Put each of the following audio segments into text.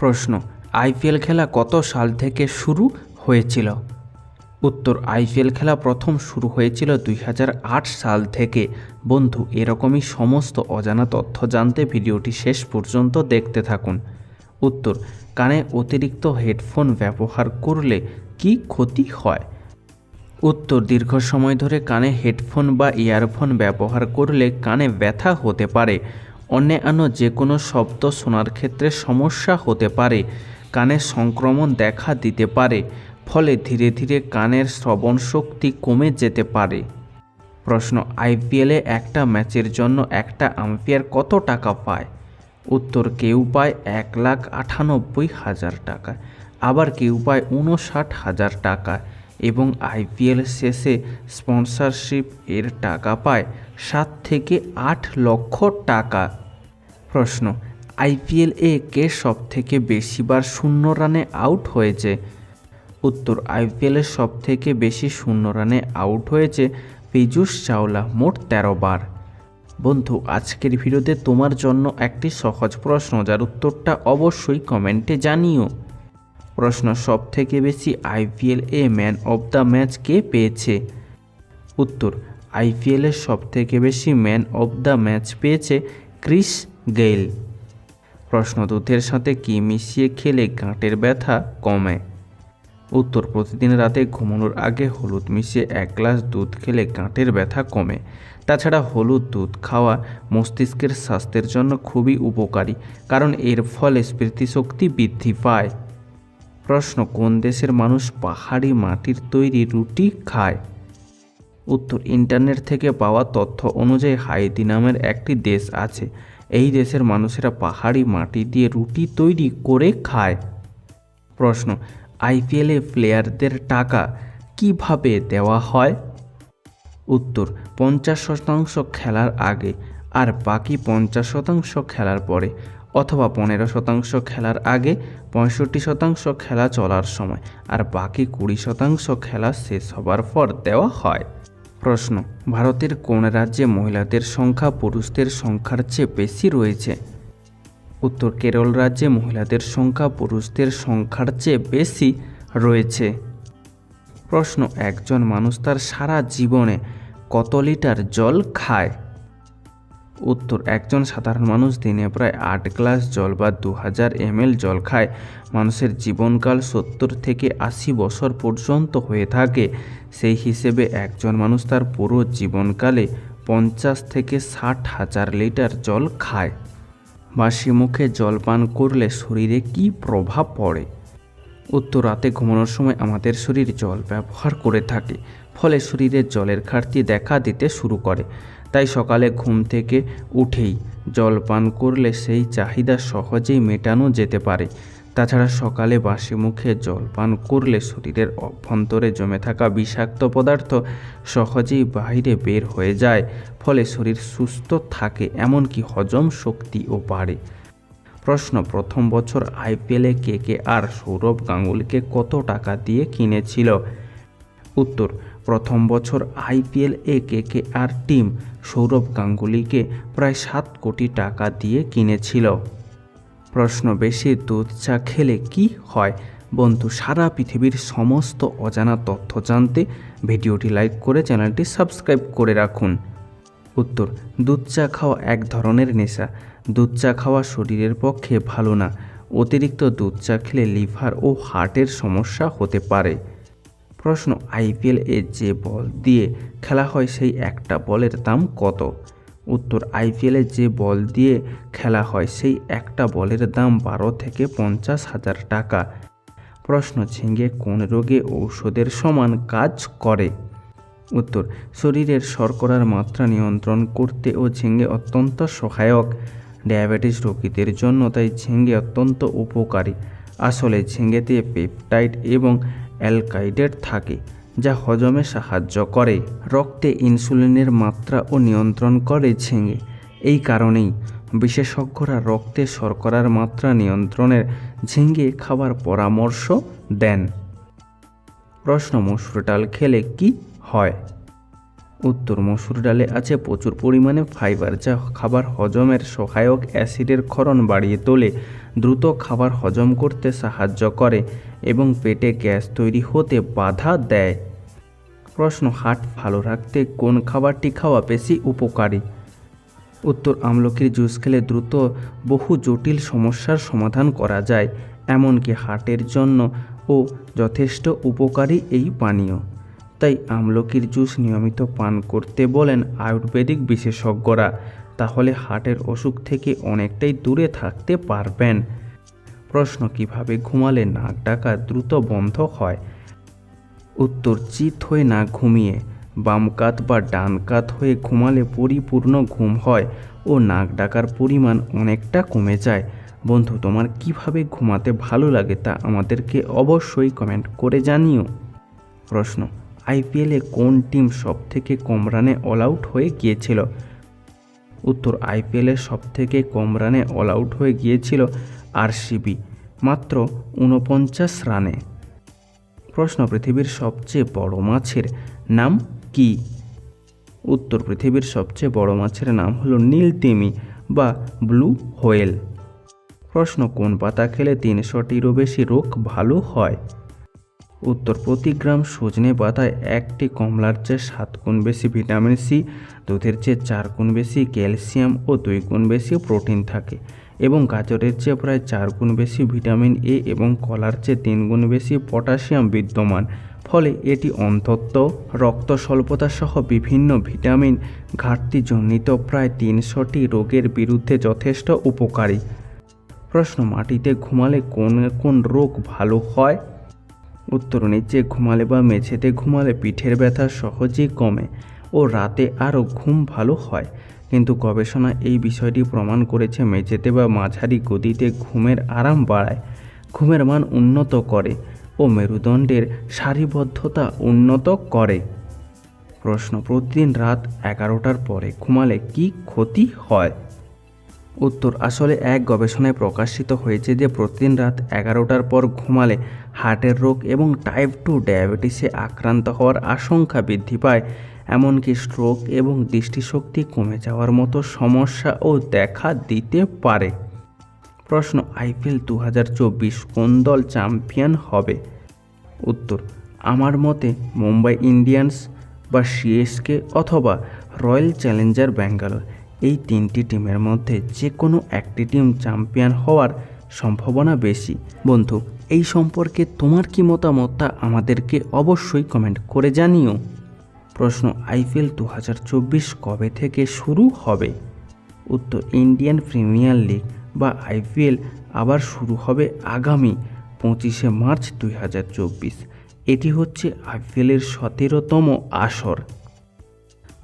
প্রশ্ন, আইপিএল খেলা কত সাল থেকে শুরু হয়েছিল? উত্তর, আইপিএল খেলা প্রথম শুরু হয়েছিল দুই হাজার আট সাল থেকে। বন্ধু, এরকমই সমস্ত অজানা তথ্য জানতে ভিডিওটি শেষ পর্যন্ত দেখতে থাকুন। উত্তর, কানে অতিরিক্ত হেডফোন ব্যবহার করলে কি ক্ষতি হয়? উত্তর, দীর্ঘ সময় ধরে কানে হেডফোন বা ইয়ারফোন ব্যবহার করলে কানে ব্যথা হতে পারে। অন্যান্য যে কোনো শব্দ শোনার ক্ষেত্রে সমস্যা হতে পারে। কানে সংক্রমণ দেখা দিতে পারে, ফলে ধীরে ধীরে কানের শ্রবণ শক্তি কমে যেতে পারে। প্রশ্ন, আইপিএলে একটা ম্যাচের জন্য একটা আম্পায়ার কত টাকা পায়? উত্তর, কেউ পায় এক লাখ আটানব্বই হাজার টাকা, আবার কেউ পায় উনষাট হাজার টাকা। এবং আইপিএল শেষে স্পন্সরশিপ এর টাকা পায় সাত থেকে আট লক্ষ টাকা। প্রশ্ন, আইপিএল এ কে সব থেকে বেশিবার শূন্য রানে আউট হয়েছে? উত্তর আইপিএলের সব থেকে বেশি শূন্য রানে আউট হয়েছে পীযূষ চাওলা, মোট তেরো বার। বন্ধু, আজকের ভিডিওতে তোমার জন্য একটি সহজ প্রশ্ন, যার উত্তরটা অবশ্যই কমেন্টে জানিও। প্রশ্ন সব থেকে বেশি আইপিএল এ ম্যান অব দ্য ম্যাচ কে পেয়েছে? উত্তর আইপিএলের সব থেকে বেশি ম্যান অব দ্য ম্যাচ পেয়েছে ক্রিস গেইল। প্রশ্ন, দুধের সাথে কি মিশিয়ে খেলে গাঁটের ব্যথা কমে? উত্তর, প্রতিদিন রাতে ঘুমানোর আগে হলুদ মিশিয়ে এক গ্লাস দুধ খেলে গাঁটের ব্যথা কমে। তাছাড়া হলুদ দুধ খাওয়া মস্তিষ্কের স্বাস্থ্যের জন্য খুবই উপকারী, কারণ এর ফলে স্মৃতিশক্তি বৃদ্ধি পায়। প্রশ্ন, কোন দেশের মানুষ পাহাড়ি মাটির তৈরি রুটি খায়? উত্তর, ইন্টারনেট থেকে পাওয়া তথ্য অনুযায়ী হাইতি নামের একটি দেশ আছে। এই দেশের মানুষেরা পাহাড়ি মাটি দিয়ে রুটি তৈরি করে খায়। প্রশ্ন, আইপিএলে প্লেয়ারদের টাকা কীভাবে দেওয়া হয়? উত্তর, পঞ্চাশ শতাংশ খেলার আগে আর বাকি পঞ্চাশ শতাংশ খেলার পরে। অথবা পনেরো শতাংশ খেলার আগে পঁয়ষট্টি শতাংশ খেলা চলার সময় আর বাকি কুড়ি শতাংশ খেলা শেষ হবার পর দেওয়া হয়। প্রশ্ন, ভারতের কোন রাজ্যে মহিলাদের সংখ্যা পুরুষদের সংখ্যার চেয়ে বেশি রয়েছে? উত্তর, কেরল রাজ্যে মহিলাদের সংখ্যা পুরুষদের সংখ্যার চেয়ে বেশি রয়েছে। প্রশ্ন, একজন মানুষ তার সারা জীবনে কত লিটার জল খায়? উত্তর, একজন সাধারণ মানুষ দিনে প্রায় আট গ্লাস জল বা দু হাজার এমএল জল খায়। মানুষের জীবনকাল সত্তর থেকে আশি বছর পর্যন্ত হয়ে থাকে। সেই হিসেবে একজন মানুষ তার পুরো জীবনকালে পঞ্চাশ থেকে ষাট হাজার লিটার জল খায়। বাসি মুখে জল পান করলে শরীরে কী প্রভাব পড়ে? উত্তর, রাতে ঘুমানোর সময় আমাদের শরীর জল ব্যবহার করে থাকে। ফলে শরীরে জলের ঘাটতি দেখা দিতে শুরু করে। তাই সকালে ঘুম থেকে উঠেই জল পান করলে সেই চাহিদা সহজেই মেটানো যেতে পারে। তাছাড়া সকালে বাসি মুখে জল পান করলে শরীরের অভ্যন্তরে জমে থাকা বিষাক্ত পদার্থ সহজেই বাইরে বের হয়ে যায়, ফলে শরীর সুস্থ থাকে এমনকি হজম শক্তিও বাড়ে। প্রশ্ন, প্রথম বছর আইপিএলে কে কে আর সৌরভ গাঙ্গুলিকে কত টাকা দিয়ে কিনেছিল? উত্তর প্রথম বছর আইপিএল এ K K R team Sourav গাঙ্গুলিকে প্রায় সাত কোটি টাকা দিয়ে কিনেছিল। প্রশ্ন বেশি, দুধ চা খেলে কি হয়? বন্ধু, সারা পৃথিবীর সমস্ত অজানা তথ্য জানতে ভিডিওটি লাইক করে চ্যানেলটি সাবস্ক্রাইব করে রাখুন। উত্তর, দুধ চা খাওয়া এক ধরনের নেশা। দুধ চা খাওয়া শরীরের পক্ষে ভালো না। অতিরিক্ত দুধ চা খেলে লিভার ও হার্টের সমস্যা হতে পারে। প্রশ্ন, আইপিএল এ যে বল দিয়ে খেলা হয় সেই একটা বলের দাম কত? উত্তর, আইপিএলে যে বল দিয়ে খেলা হয় সেই একটা বলের দাম বারো থেকে পঞ্চাশ হাজার টাকা। প্রশ্ন, ঝিঙ্গে কোন রোগে ঔষধের সমান কাজ করে? উত্তর, শরীরের শর্করার মাত্রা নিয়ন্ত্রণ করতে ও ঝিঙ্গে অত্যন্ত সহায়ক। ডায়াবেটিস রোগীদের জন্য তাই ঝিঙ্গে অত্যন্ত উপকারী। আসলে ঝিঙ্গেতে পেপটাইড এবং অ্যালকাইডেট থাকে, যা হজমে সাহায্য করে। রক্তে ইনসুলিনের মাত্রা ও নিয়ন্ত্রণ করে ঝিঙে এই কারণেই বিশেষজ্ঞরা রক্তে শর্করার মাত্রা নিয়ন্ত্রণের ঝিঙ্গে খাবার পরামর্শ দেন। প্রশ্ন, মসুর ডাল খেলে কি হয়? উত্তর, মসুর ডালে আছে প্রচুর পরিমাণে ফাইবার, যা খাবার হজমের সহায়ক অ্যাসিডের ক্ষরণ বাড়িয়ে তোলে। দ্রুত খাবার হজম করতে সাহায্য করে। এবং পেটে গ্যাস তৈরি হতে বাধা দেয়। প্রশ্ন হার্ট ভালো রাখতে কোন খাবারটি খাওয়া বেশি উপকারী? উত্তর, আমলকির জুস খেলে দ্রুত বহু জটিল সমস্যার সমাধান করা যায়, এমনকি হার্টের জন্য ও যথেষ্ট উপকারী এই পানীয়। তাই আমলকির জুস নিয়মিত পান করতে বলেন আয়ুর্বেদিক বিশেষজ্ঞরা, তাহলে হার্টের অসুখ থেকে অনেকটাই দূরে থাকতে পারবেন। প্রশ্ন, কীভাবে ঘুমালে নাক ডাকা দ্রুত বন্ধ হয়? উত্তর, চিত হয়ে না ঘুমিয়ে। বাম কাত বা ডান কাত হয়ে ঘুমালে পরিপূর্ণ ঘুম হয় ও নাক ডাকার পরিমাণ অনেকটা কমে যায়। বন্ধু, তোমার কীভাবে ঘুমাতে ভালো লাগে তা আমাদেরকে অবশ্যই কমেন্ট করে জানিও। প্রশ্ন, আইপিএলে কোন টিম সবথেকে কম রানে অল আউট হয়ে গিয়েছিল? উত্তর আইপিএলের সবথেকে কম রানে অল আউট হয়ে গিয়েছিল আরসিবি, মাত্র উনপঞ্চাশ রানে। প্রশ্ন, পৃথিবীর সবচেয়ে বড় মাছের নাম কি? উত্তর, পৃথিবীর সবচেয়ে বড় মাছের নাম হলো নীলতিমি বা ব্লু হোয়েল। প্রশ্ন, কোন পাতা খেলে তিনশোটিরও বেশি রোগ ভালো হয়? উত্তর, প্রতি গ্রাম সজনে পাতায় একটি কমলার চেয়ে সাত গুণ বেশি ভিটামিন সি, দুধের চেয়ে চার গুণ বেশি ক্যালসিয়াম ও দুই গুণ বেশি প্রোটিন থাকে। এবং গাজরের চেয়ে প্রায় চার গুণ বেশি ভিটামিন এ এবং কলার চেয়ে তিন গুণ বেশি পটাশিয়াম বিদ্যমান। ফলে এটি অন্তত রক্ত স্বল্পতা সহ বিভিন্ন ভিটামিন ঘাটতিজনিত প্রায় তিনশোটি রোগের বিরুদ্ধে যথেষ্ট উপকারী। প্রশ্ন, মাটিতে ঘুমালে কোন কোন রোগ ভালো হয়? উত্তর, নিচে ঘুমালে বা মেঝেতে ঘুমালে পিঠের ব্যথা সহজেই কমে। ও রাতে আরও ঘুম ভালো হয়। কিন্তু গবেষণা এই বিষয়টি প্রমাণ করেছে মেঝেতে বা মাঝারি গদিতে ঘুমের আরাম বাড়ায়, ঘুমের মান উন্নত করে ও মেরুদণ্ডের সারিবদ্ধতা উন্নত করে। প্রশ্ন, প্রতিদিন রাত এগারোটার পরে ঘুমালে কি ক্ষতি হয়? উত্তর, আসলে এক গবেষণায় প্রকাশিত হয়েছে যে প্রতিদিন রাত এগারোটার পর ঘুমালে হার্টের রোগ এবং টাইপ টু ডায়াবেটিসে আক্রান্ত হওয়ার আশঙ্কা বৃদ্ধি পায়। এমনকি স্ট্রোক এবং দৃষ্টিশক্তি কমে যাওয়ার মতো সমস্যাও দেখা দিতে পারে। প্রশ্ন, আইপিএল দু হাজার চব্বিশ কোন দল চ্যাম্পিয়ন হবে? উত্তর, আমার মতে মুম্বাই ইন্ডিয়ান্স বা সিএসকে অথবা রয়্যাল চ্যালেঞ্জার ব্যাঙ্গালোর। এই তিনটি টিমের মধ্যে যে কোনো একটি টিম চ্যাম্পিয়ন হওয়ার সম্ভাবনা বেশি। বন্ধু, এই সম্পর্কে তোমার কি মতামত তা আমাদেরকে অবশ্যই কমেন্ট করে জানিও। প্রশ্ন, আইপিএল দু হাজার চব্বিশ কবে থেকে শুরু হবে? উত্তর, ইন্ডিয়ান প্রিমিয়ার লিগ বা আইপিএল আবার শুরু হবে আগামী পঁচিশে মার্চ দুই হাজার চব্বিশ। এটি হচ্ছে আইপিএলের সতেরোতম আসর।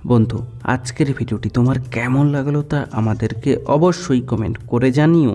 বন্ধু, আজকের ভিডিওটি তোমার কেমন লাগল তা আমাদেরকে অবশ্যই কমেন্ট করে জানিও।